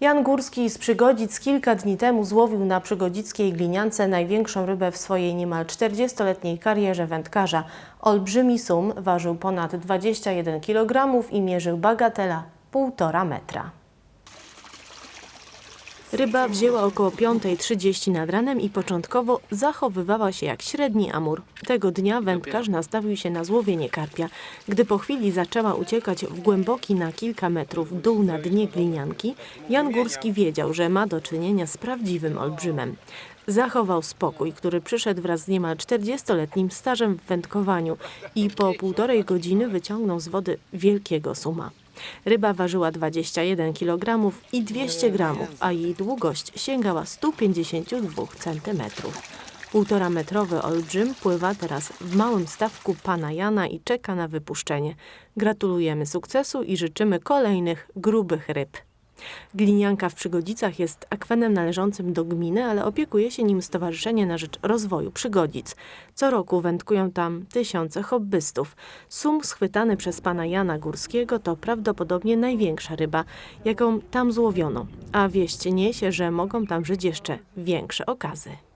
Jan Górski z Przygodzic kilka dni temu złowił na przygodzickiej gliniance największą rybę w swojej niemal 40-letniej karierze wędkarza. Olbrzymi sum ważył ponad 21 kg i mierzył bagatela 1,5 metra. Ryba wzięła około 5.30 nad ranem i początkowo zachowywała się jak średni amur. Tego dnia wędkarz nastawił się na złowienie karpia. Gdy po chwili zaczęła uciekać w głęboki na kilka metrów dół na dnie glinianki, Jan Górski wiedział, że ma do czynienia z prawdziwym olbrzymem. Zachował spokój, który przyszedł wraz z niemal 40-letnim stażem w wędkowaniu i po półtorej godziny wyciągnął z wody wielkiego suma. Ryba ważyła 21 kg i 200 g, a jej długość sięgała 152 cm. Półtora metrowy olbrzym pływa teraz w małym stawku pana Jana i czeka na wypuszczenie. Gratulujemy sukcesu i życzymy kolejnych grubych ryb. Glinianka w Przygodzicach jest akwenem należącym do gminy, ale opiekuje się nim Stowarzyszenie na Rzecz Rozwoju Przygodzic. Co roku wędkują tam tysiące hobbystów. Sum schwytany przez pana Jana Górskiego to prawdopodobnie największa ryba, jaką tam złowiono, a wieść niesie, że mogą tam żyć jeszcze większe okazy.